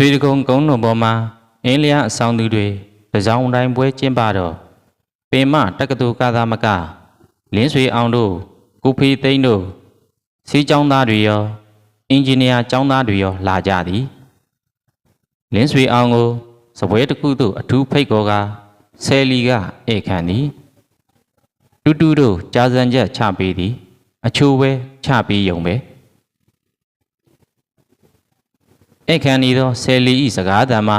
ဆွေတကုံကုန်းတော်ပေါ်မှာအင်းလျာအဆောင်သူတွေတစောင်းတိုင်းပွဲကျင်းပတော့ပင်မတက္ကသိုလ်ကသာမကလင်းဆွေအောင်တို့ကိုဖေးသိန်းတို့စီးကျောင်းသားတွေရောအင်ဂျင်နီယာကျောင်းသားတွေရောလာကြသည်လင်းဆွေအောင်ကိုစပွဲတစ်ခုသို့အထူးဖိတ်ခေါ်ကဆယ်လီကဧည့်ခံသည်တူတူတို့ကြားစံချက်ချပေးသည် အချိုးပဲချပေးယုံပဲ အခန်းဤသောဆယ်လီဤစကားသံမှာ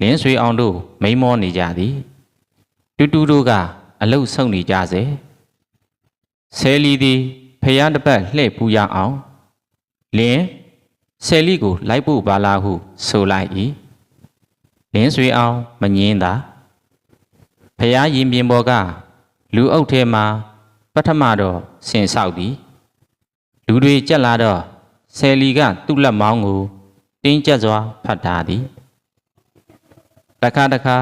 လင်းဆွေအောင်တို့မိန်မောနေကြသည်တူတူတို့ကအလုတ်ဆုံနေကြစေဆယ်လီသည်ဖျားတစ်ပတ်လှည့်ပူရအောင်လင်းဆယ်လီကိုလိုက်ဖို့ပါလားဟု ဆိုလိုက်၏လင်းဆွေအောင်မငင်းသာဖျားရင်ပြင်ပေါ်ကလူအုပ်ထဲမှာပထမတော့ဆင်ဆောက်သည်လူတွေကြက်လာတော့ဆယ်လီကသူ့လက်မောင်းကို တင်းကျပ်စွာဖတ်ထားသည်တခါတခါ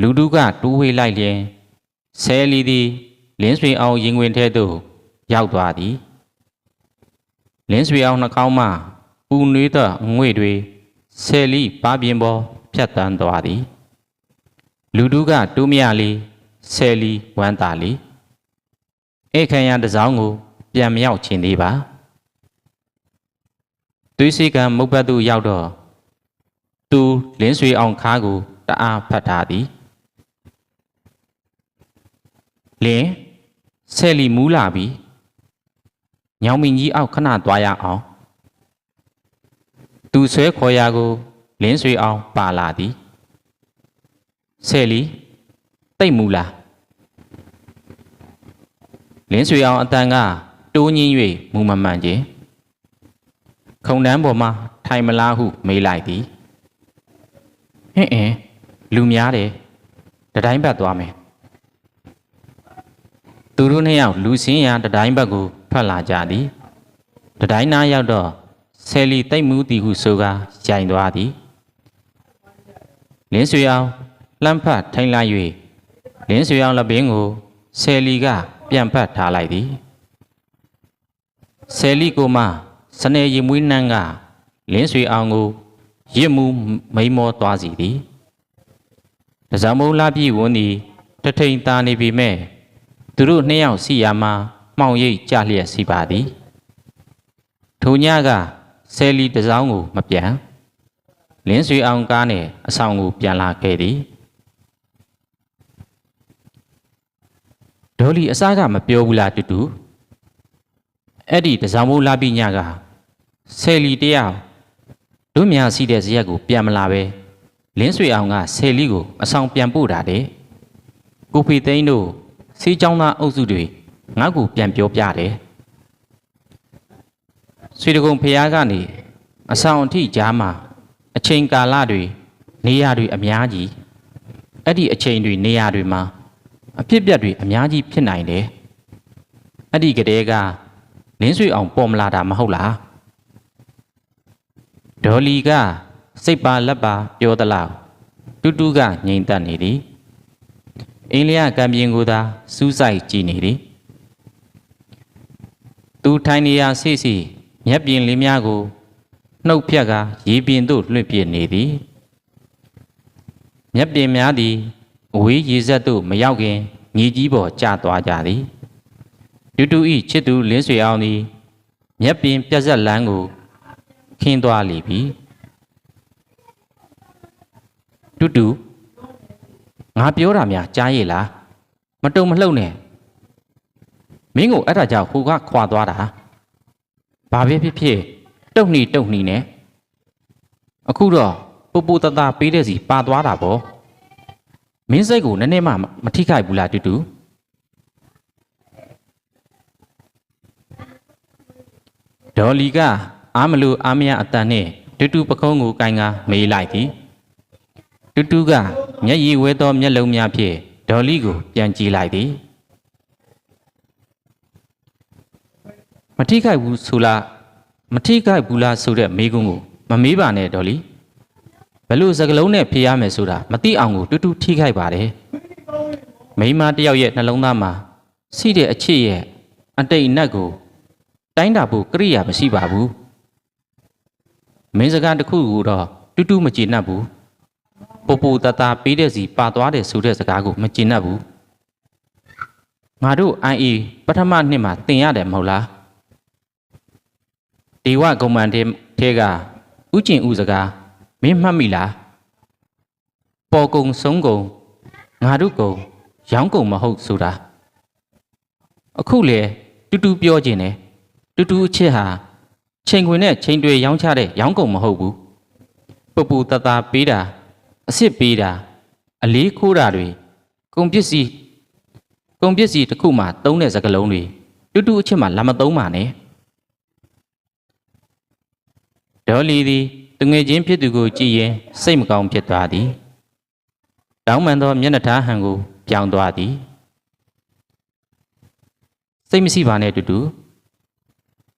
လူတုကတူးဝေးလိုက်လျင်ဆဲလီသည်လင်းဆွေအောင်ရင်ဝင်ထဲသို့ရောက်သွားသည်လင်းဆွေအောင်နှာခေါင်းမှပူနွေးသောငွေတွေဆဲလီပါပြင်းပေါ်ဖြတ်တန်းသွားသည်လူတုကတူးမြလီဆဲလီဝမ်းသာလီဧခရံတစ်စောင်းကို ပြန်မြောက်ခြင်းသေးပါ သွေးစီကံမုတ်ဘတ်သို့ရောက်တော့သူလင်းဆွေအောင်ခါကိုတအားဖတ်ထားသည်လင်းဆယ်လီမူးလာပြီညောင်မင်းကြီးအောက်ခဏသွားရအောင်သူဆွဲခေါ်ရာကိုလင်းဆွေအောင်ပါလာသည်ဆယ်လီတိတ်မူလားလင်းဆွေအောင်အတန်ကတိုးညင်း၍မူမမှန်ခြင်း ခုံတန်းပေါ်မှာထိုင်မလားဟုမေးလိုက်သည်ဟင်းအင်းလူများတယ်တတိုင်းဘက်သွားမယ်သူတို့နှစ်ယောက်လူစင်းရာတတိုင်းဘက်ကိုထွက်လာကြသည်တတိုင်းနားရောက်တော့ဆယ်လီတိတ်မှုတီဟုဆိုကာရိုင်သွားသည်လင်းဆွေအောင်လှမ်းဖတ်ထိုင်လိုက်၍လင်းဆွေအောင်လက်ပင်ကိုဆယ်လီကပြန်ဖတ်ထားလိုက်သည်ဆယ်လီကိုမှ စနေရင်မွေးနှန်းကလင်းဆွေအောင်ကိုရစ်မှုမိန်မောသွားစီသည်တဇံမုံလာပြည့်ဝန်းသည်တထိန်သားနေပြီမဲ့သူတို့နှစ်ယောက်စီယာမှာမှောင်ရိပ်ကြလျက်စီပါသည်ထိုညကဆယ်လီတစောင်းကိုမပြန်လင်းဆွေအောင်ကားနဲ့အဆောင်ကိုပြန်လာခဲ့သည်ဒေါ်လီအစားကမပြောဘူးလားတူတူအဲ့ဒီတစောင်းမိုးလာပြီးညက ဆယ်လီတယောက်တို့များစီးတဲ့ဇရက်ကိုပြန်မလာပဲလင်းဆွေအောင်ကဆယ်လီကိုအဆောင်ပြန်ပို့တာတဲ့ကိုဖေသိန်းတို့စီးချောင်းသားအုပ်စုတွေငါ့ကိုပြန်ပြောပြတယ်ဆွေတကုံဖျားကနေအဆောင်အထိကြားမှာအချိန်ကာလတွေနေရာတွေအများကြီးအဲ့ဒီအချိန်တွေနေရာတွေမှာအဖြစ်အပျက်တွေအများကြီးဖြစ်နိုင်တယ်အဲ့ဒီကတည်းကလင်းဆွေအောင်ပေါ်မလာတာမဟုတ်လား ဒေါ်လီကစိတ်ပါလက်ပါပြောသလားတူတူကငြိမ်သက်နေသည်အင်းလျာကံပြင်ကိုသာစူးစိုက်ကြည့်နေသည်သူထိုင်နေရာဆိစီမျက်ပြင်လေးများကိုနှုတ်ဖြတ်ကရေပြင်သို့လွှင့်ပြနေသည်မျက်ပြင်များသည်အဝေးရေဆက်သို့မရောက်ခင်ညီကြီးပေါ်ကျသွားကြသည်တူတူဤချစ်သူလင်းဆွေအောင်သည်မျက်ပင်ပြက်ဆက်လန်းကို ခင်းသွားလိပြီတူတူငါပြောတာများကြားရလားမတုံမလှုပ်နဲ့မင်းကိုအဲ့ဒါကြောင့်ဟိုကခွာသွားတာဘာပဲဖြစ်ဖြစ်တုတ်နှီတုတ်နှီနဲ့အခုတော့ပူပူတတပေးတဲ့စီပါသွားတာပေါ့မင်းစိတ်ကိုနည်းနည်းမှမထိခိုက်ဘူးလားတူတူဒေါ်လီက အာမလို့အာမရအတန်နဲ့တူတူပခုံးကိုကိုင်ကမေးလိုက်သည်တူတူကမျက်ရည်ဝဲသောမျက်လုံးများဖြင့်ဒေါ်လီကိုပြန်ကြည့်လိုက်သည်မထိခိုက်ဘူးဆိုလားမထိခိုက်ဘူးလားဆိုတဲ့မေးခွန်းကိုမမေးပါနဲ့ဒေါ်လီဘယ်လို့စကလုံးနဲ့ဖြေရမယ်ဆိုတာမသိအောင်ကိုတူတူထိခိုက်ပါတယ်မိန်းမတစ်ယောက်ရဲ့နှလုံးသားမှာရှိတဲ့အချစ်ရဲ့အတိတ်အနက်ကိုတိုင်းတာဖို့ကရိယာမရှိပါဘူး မင်းစကားတစ်ခုကိုတော့တူတူမကျေနပ်ဘူးပူပူတတပေးတဲ့စီပါသွားတယ်ဆိုတဲ့စကားကိုမကျေနပ်ဘူးငါတို့ IA ပထမနှစ်မှာသင်ရတယ်မဟုတ်လားဒီဝကုံမန်တဲ့ထဲကဥကျင်ဥစကားမင်းမှတ်မိလားပေါ်ကုံဆုံးကုံငါတို့ကုံရောင်းကုံမဟုတ်ဆိုတာအခုလေတူတူပြောခြင်းတယ်တူတူအချစ်ဟာ ချိန်ခွင်နဲ့ချိန်တွေရောင်းချတဲ့ရောင်းကုံမဟုတ်ဘူးပပူတတပေးတာအစ်စ်ပေးတာအလေးခိုးတာတွေကုန်ပစ္စည်းကုန်ပစ္စည်းတစ်ခုမှသုံးတဲ့စကလုံးတွေတူတူအချစ်မှလာမသုံးပါနဲ့ဒေါ်လီသည်တငယ်ချင်းဖြစ်သူကိုကြည့်ရင်စိတ်မကောင်းဖြစ်သွားသည်တောင်းပန်သောမျက်နှာထားဟန်ကိုပြောင်းသွားသည်စိတ်မရှိပါနဲ့တူတူ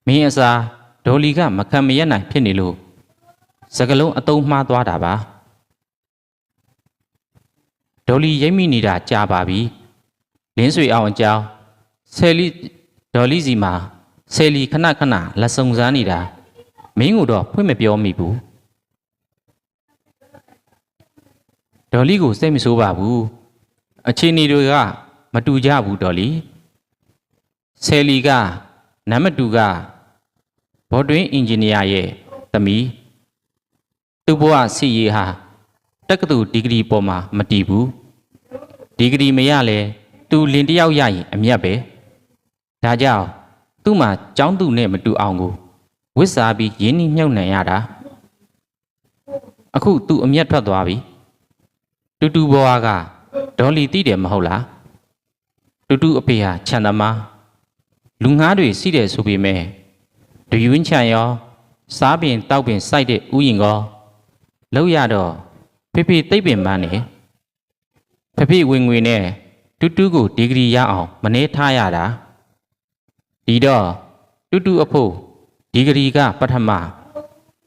မင်းအစား ဒေါ်လီကမခံမရနိုင်ဖြစ်နေလို့စကလုံးအတုံးမှားသွားတာပါဒေါ်လီရိပ်မိနေတာကြာပါပြီလင်းဆွေအောင်အကြောင်းဆယ်လီဒေါ်လီစီမှာဆယ်လီခဏခဏလက်စုံစမ်းနေတာမင်းကိုတော့ဖွင့်မပြောမိဘူးဒေါ်လီကိုစိတ်မဆိုးပါဘူးအခြေအနေတွေကမတူကြဘူးဒေါ်လီဆယ်လီကနံပါတ်2က ဘော်တွင်းအင်ဂျင်နီယာရဲ့သမီးသူ့ဘဝစီရေးဟာတက္ကသိုလ်ဒီဂရီပေါ်မှာမတည်ဘူးဒီဂရီမရလဲသူလင်တယောက်ရရင်အမျက်ပဲဒါကြောင့်သူ့မှာចောင်းသူနဲ့မတူအောင်ကိုဝစ်စားပြီးရင်းနှီးမြှုပ်နှံရတာအခုသူအမျက်ထွက်သွားပြီတူတူဘဝကဒေါ်လီတိတယ်မဟုတ်လားတူတူအဖေဟာခြံသမားလူငှားတွေစီးတယ်ဆိုပေမဲ့ ဒယူင်းချံရောစားပင်တောက်ပင်စိုက်တဲ့ဥယျင်ကောလောက်ရတော့ဖေဖေသိပ်ပင်ပန်းနေဖေဖေဝင်ငွေနဲ့တူတူကိုဒီဂရီရအောင်မနှေးထားရတာဒီတော့တူတူအဖို့ဒီဂရီကပထမ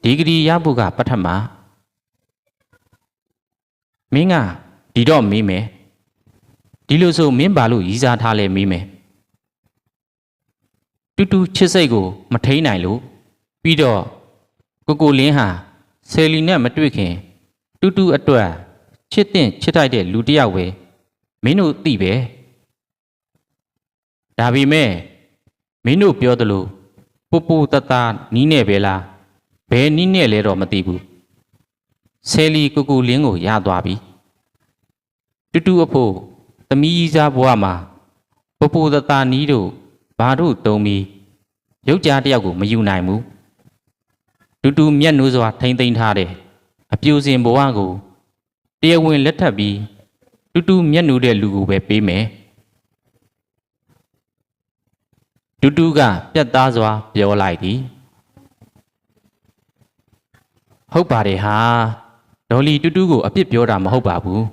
ဒီဂရီရဖို့ကပထမမင်းကဒီတော့မေးမယ်ဒီလိုဆိုမင်းဘာလို့ရီးစားထားလဲမေးမယ် တူတူချစ်စိတ်ကို မထိန်နိုင်လို့ပြီးတော့ကိုကိုလင်းဟာဆယ်လီနဲ့မတွေ့ခင်တူတူအတွက်ချစ်တဲ့ချစ်ထိုက်တဲ့လူတစ်ယောက်ပဲမင်းတို့သိပဲဒါပေမဲ့မင်းတို့ပြောသလိုပူပူတတနီးနဲ့ပဲလားဘယ်နီးနဲ့လဲတော့မသိဘူးဆယ်လီကိုကိုလင်းကိုရသွားပြီတူတူအဖို့သမီးကြီးစားဘဝမှာပူပူတတနီးတို့ ဘာတို့တုံးပြီးရုပ်ကြားတယောက်ကိုမယူနိုင်ဘူးတူတူမျက်နှိုးစွာထိမ့်သိမ်းထားတဲ့အပြိုစင်ဘဝကိုတရားဝင်လက်ထပ်ပြီးတူတူမျက်နှိုးတဲ့လူကိုပဲပေးမယ်တူတူကပြတ်သားစွာပြောလိုက်သည်ဟုတ်ပါတယ်ဟာဒေါ်လီတူတူကိုအပြစ်ပြောတာမဟုတ်ပါဘူး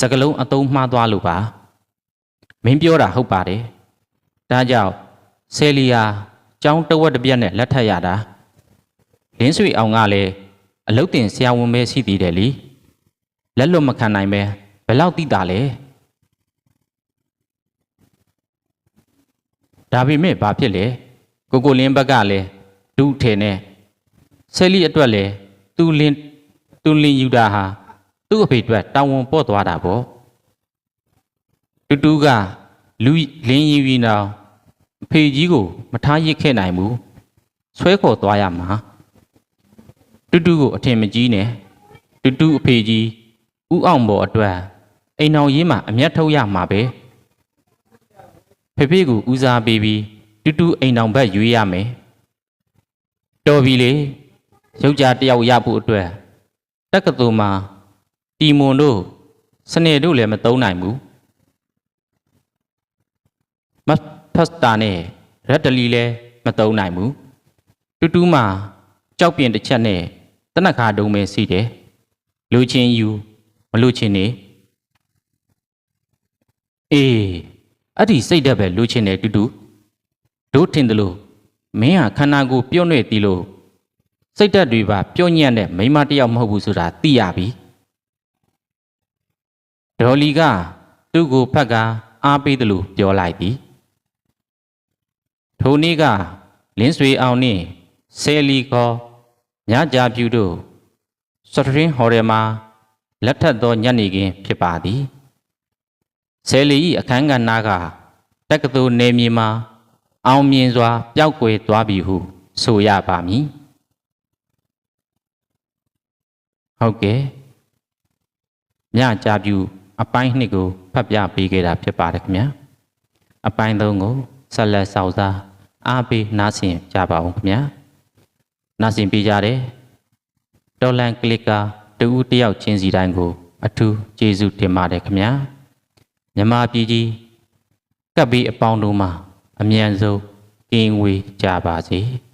စကလုံးအတုံးမှားသွားလို့ပါမင်းပြောတာဟုတ်ပါတယ် ဒါကြောင့်ဆယ်လီယာကျောင်းတဝက်တစ်ပြက်နဲ့လက်ထပ်ရတာလင်းဆွေအောင်ကလည်းအလုတ်တင်ဆရာဝန်ပဲရှိသေးတယ်လीလက်လွတ်မခံနိုင်ပဲဘယ်လောက်တိတာလဲဒါပေမဲ့ဘာဖြစ်လဲကိုကိုလင်းဘက်ကလည်းဒုထဲနဲ့ဆယ်လီအတွက်လည်းသူလင်းသူလင်းယူတာဟာသူ့အဖေအတွက်တောင်းဝန်ပေါ့သွားတာပေါ့တူတူက လူလင်းယူပြီးနောက်အဖေကြီးကို မထားရစ်ခဲ့နိုင်ဘူးဆွဲခေါ်သွားရမှာတူတူကိုအထင်မကြီးနဲ့တူတူအဖေကြီးဥအောင်ပေါ်အတွက်အိမ်အောင်ရေးမှာအမျက်ထုတ်ရမှာပဲဖေဖေကိုဦးစားပေးပြီးတူတူအိမ်အောင်ဘက်ရွေးရမယ်တော်ပြီလေယောက်ျားတယောက်ရဖို့အတွက်တက္ကသိုလ်မှာတီမွန်တို့စနေတို့လည်းမသုံးနိုင်ဘူး မဖတ်တာနဲ့ရက်တလီလည်းမသုံးနိုင်ဘူးတူတူမှာကြောက်ပြင်တစ်ချက်နဲ့တနက်ခါတုံးပဲစီတယ်လူချင်းယူမလူချင်းနေအေးအဲ့ဒီစိတ်ဓာတ်ပဲလူချင်းနေတူတူတို့ထင်တယ်လို့မင်းဟာခန္ဓာကိုယ်ပြုံးနေတီလို့စိတ်ဓာတ်တွေပါပြုံးညံ့တဲ့မိမတယောက်မဟုတ်ဘူးဆိုတာသိရပြီဒေါ်လီကသူ့ကိုဖက်ကအားပေးတယ်လို့ပြောလိုက်သည် ထိုနေ့ကလင်းဆွေအောင်နှင့်ဆယ်လီခေါ်ညကြပြူတို့စထရင်ဟော်တယ်မှာလက်ထပ်သောညနေခင်းဖြစ်ပါသည်ဆယ်လီ၏အခန်းကဏ္ဍကတက္ကသိုလ်နေမြေမှာအောင်မြင်စွာပျောက်ကွယ်သွားပြီဟု ဆိုရပါမည်ဟုတ်ကဲ့ညကြပြူအပိုင်းနှစ်ကိုဖတ်ပြပေးခဲ့တာဖြစ်ပါတယ်ခင်ဗျာအပိုင်းသုံးကိုဆက်လက်စောင့်စား အားပေးနားဆင်ကြပါဦးခင်ဗျာနားဆင်ပေးကြတယ်တော်လန်ကလစ်ကာတူဦးတယောက်ချင်းစီတိုင်းကို အထူးကျေးဇူးတင်ပါတယ်ခင်ဗျာမြမပြည်ကြီးကပ်ပြီးအပေါင်းတို့မှာအမြန်ဆုံးကင်းဝေးကြပါစေ။